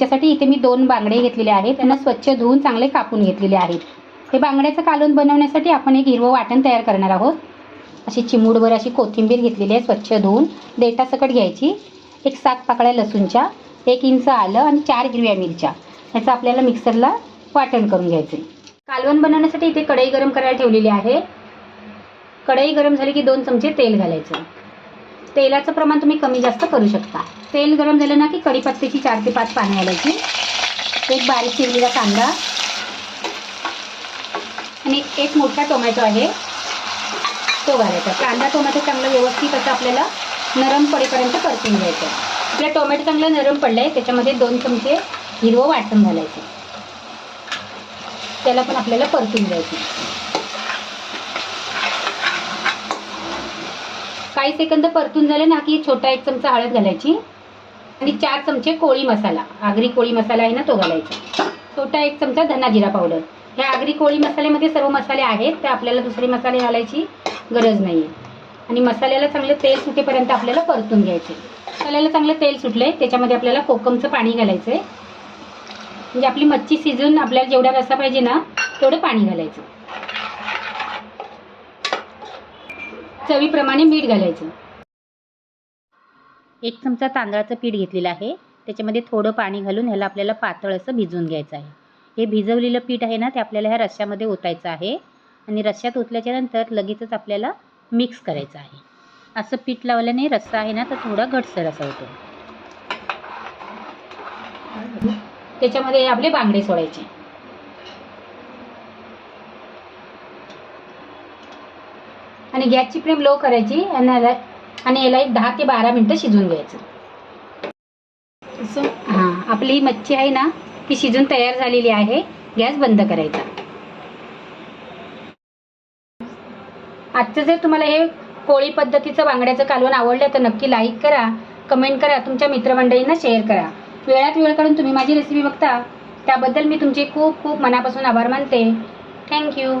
त्याच्यासाठी इथे मी दोन बांगडे घेतलेले आहेत. त्यांना स्वच्छ धुवून चांगले कापून घेतलेले आहेत. हे बांगड्याचं कालवण बनवण्यासाठी आपण एक हिरवं वाटण तयार करणार आहोत. अशी चिमूडभर अशी कोथिंबीर घेतलेली आहे स्वच्छ धुवून. देठासकट घ्यायची. एक सात पाकळ्या लसूणच्या एक इंच आलं आणि चार हिरव्या मिरच्या. याचं आपल्याला मिक्सरला वाटण करून घ्यायचं कालवण बनवण्यासाठी इथे कढई गरम करायला ठेवलेली आहे. कढई गरम झाली की दोन चमचे तेल घालायचं. तेलाचं प्रमाण तुम्ही कमी जास्त करू शकता. तेल गरम झालं ना की कढीपत्त्याची चार ते पाच पाणी घालायची एक बारीक चिरलेला कांदा. आणि एक मोठा टोमॅटो आहे. तो घालायचा. कांदा टोमॅटो चांगलं व्यवस्थित असं आपल्याला नरम पडेपर्यंत परतून घ्यायचं. आपल्या टोमॅटो चांगलं नरम पडलं आहे त्याच्यामध्ये दोन चमचे हिरवं वाटण घालायचं. त्याला पण आपल्याला परतून घ्यायचं. काही सेकंद परतून झाले ना की छोटा एक चमचा हळद घालायची आणि चार चमचे कोळी मसाला. आगरी कोळी मसाला आहे ना तो घालायचा. छोटा एक चमचा धना जिरा पावडर. ह्या आगरी कोळी मसाल्यामध्ये सर्व मसाले आहेत तर आपल्याला दुसरे मसाले घालायची गरज नाही आहे आणि मसाल्याला चांगलं तेल सुटेपर्यंत आपल्याला परतून घ्यायचे मसाल्याला चांगलं तेल सुटलंय त्याच्यामध्ये आपल्याला कोकमचं पाणी घालायचं आहे म्हणजे आपली मच्छी शिजून आपल्याला जेवढा रसा पाहिजे ना तेवढं पाणी घालायचं. चवीप्रमाणे मीठ घालायचं. एक चमचा तांदळाचं पीठ घेतलेलं आहे. त्याच्यामध्ये थोडं पाणी घालून ह्याला आपल्याला पातळ असं भिजवून घ्यायचं आहे. हे भिजवलेलं पीठ आहे ना ते आपल्याला ह्या रश्श्यामध्ये ओतायचं आहे. आणि रश्श्यात ओतल्याच्या नंतर लगेचच आपल्याला मिक्स करायचं आहे. असं पीठ लावल्याने रस्सा आहे ना तर थोडा घटसर असा होतो. त्याच्यामध्ये आपले बांगडे सोडायचे. आणि गॅसची फ्लेम लो करायची आणि याला आणि याला एक दहा ते बारा मिनटं शिजवून घ्यायचं. असं? हां आपली ही मच्छी आहे ना ती शिजून तयार झालेली आहे. गॅस बंद करायचा. आजचं जर तुम्हाला हे कोळी पद्धतीचं बांगड्याचं कालवण आवडलं तर नक्की लाईक करा कमेंट करा तुमच्या मित्रमंडळींना शेअर करा. वेळात वेळ काढून तुम्ही माझी रेसिपी बघता त्याबद्दल मी तुमचे खूप खूप मनापासून आभार मानते. थँक्यू